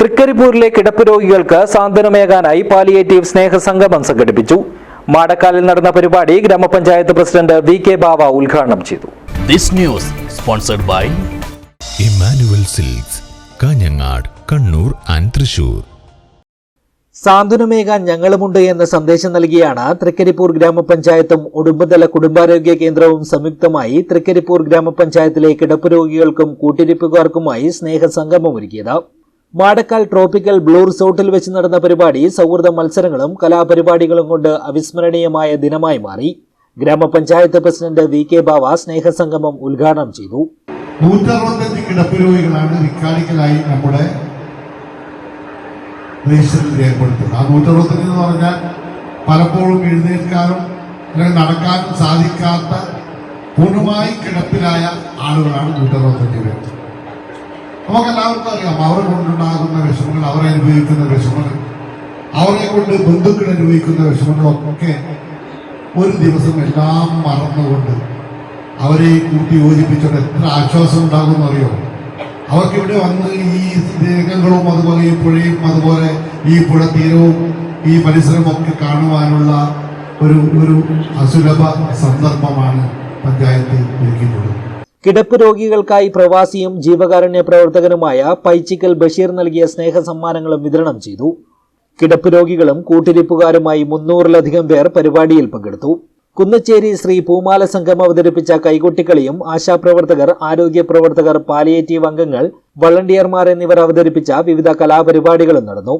തൃക്കരിപ്പൂരിലെ കിടപ്പ് രോഗികൾക്ക് സാന്ത്വനമേകാനായി പാലിയേറ്റീവ് സ്നേഹസംഗമം സംഘടിപ്പിച്ചു. മാടക്കാലിൽ നടന്ന പരിപാടി ഗ്രാമപഞ്ചായത്ത് പ്രസിഡന്റ് വി കെ ബാവ ഉദ്ഘാടനം ചെയ്തു. This news sponsored by Immanuel Silks Kanhangad Kannur and Thrissur. സാന്ത്വനമേകാൻ ഞങ്ങളുമുണ്ട് എന്ന സന്ദേശം നൽകിയാണ് തൃക്കരിപ്പൂർ ഗ്രാമപഞ്ചായത്തും ഉടുമ്പതല കുടുംബാരോഗ്യ കേന്ദ്രവും സംയുക്തമായി തൃക്കരിപ്പൂർ ഗ്രാമപഞ്ചായത്തിലെ കിടപ്പ് രോഗികൾക്കും കൂട്ടിരിപ്പുകാർക്കുമായി സ്നേഹസംഗമം ഒരുക്കിയത്. മാടക്കാൽ ട്രോപ്പിക്കൽ ബ്ലൂ റിസോർട്ടിൽ വെച്ച് നടന്ന പരിപാടി സൗഹൃദ മത്സരങ്ങളും കലാപരിപാടികളും കൊണ്ട് അവിസ്മരണീയമായ ദിനമായി മാറി. ഗ്രാമപഞ്ചായത്ത് പ്രസിഡന്റ് വി കെ ബാവ സ്നേഹസംഗമം ഉദ്ഘാടനം ചെയ്തു. നമ്മുടെ ആ നൂറ്ററുപത്തഞ്ച് എന്ന് പറഞ്ഞാൽ പലപ്പോഴും എഴുന്നേൽക്കാനും നടക്കാനും സാധിക്കാത്ത പൂർണമായി കിടപ്പിലായ ആളുകളാണ് നൂറ്ററുപത്തഞ്ച് പേർ നമുക്കെല്ലാവർക്കും അറിയാം അവരെ കൊണ്ടുണ്ടാകുന്ന വിഷമങ്ങൾ അവരെ അനുഭവിക്കുന്ന വിഷമങ്ങൾ അവരെ കൊണ്ട് ബന്ധുക്കൾ അനുഭവിക്കുന്ന വിഷമങ്ങളൊക്കെ ഒരു ദിവസം എല്ലാം മറന്നുകൊണ്ട് അവരെ കൂട്ടി യോജിപ്പിച്ചിട്ട് എത്ര ആശ്വാസം ഉണ്ടാകുമെന്ന് അറിയോ? അവർക്ക് ഇവിടെ വന്ന് ഈ രേഖകളും അതുപോലെ ഈ പുഴയും അതുപോലെ ഈ പുഴ തീരവും ഈ പരിസരവും ഒക്കെ കാണുവാനുള്ള ഒരു ഒരു അസുലഭ സന്ദർഭമാണ് പഞ്ചായത്ത് ഒരുക്കിയിട്ടുള്ളത്. കിടപ്പ് രോഗികൾക്കായി പ്രവാസിയും ജീവകാരുണ്യ പ്രവർത്തകനുമായ പൈച്ചിക്കൽ ബഷീർ നൽകിയ സ്നേഹ സമ്മാനങ്ങളും വിതരണം ചെയ്തു. കിടപ്പ് രോഗികളും കൂട്ടിരിപ്പുകാരുമായി മുന്നൂറിലധികം പേർ പരിപാടിയിൽ പങ്കെടുത്തു. കുന്നച്ചേരി ശ്രീ പൂമാല സംഘം അവതരിപ്പിച്ച കൈകൊട്ടിക്കളിയും ആശാപ്രവർത്തകർ ആരോഗ്യ പ്രവർത്തകർ പാലിയേറ്റീവ് അംഗങ്ങൾ വളണ്ടിയർമാർ എന്നിവർ അവതരിപ്പിച്ച വിവിധ കലാപരിപാടികളും നടന്നു.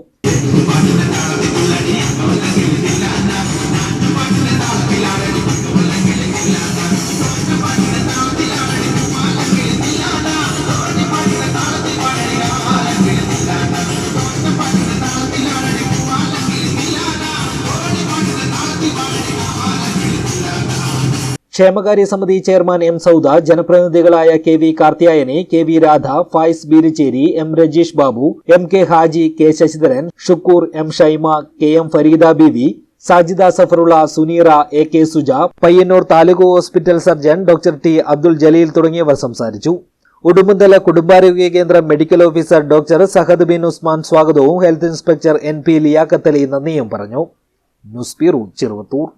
ക്ഷേമകാര്യ സമിതി chairman M Sauda ജനപ്രതിനിധികളായ K V Karthiyayani K V Radha Faiz Beericheri M Rajeesh Babu M K Haji K Sasidharan Shukkur M Shaima K M Fareeda Beevi Sajida Safarulla Suneera A K Suja Payyanur taluk hospital surgeon doctor T Abdul Jaleel തുടങ്ങിയവർ സംസാരിച്ചു. ഉടുമ്പന്തല കുടുംബാരോഗ്യ കേന്ദ്രം medical officer doctor Sahad bin Usman സ്വാഗതവും health inspector N P Liyakathali നന്ദിയും പറഞ്ഞു. News bureau Cheruvathur.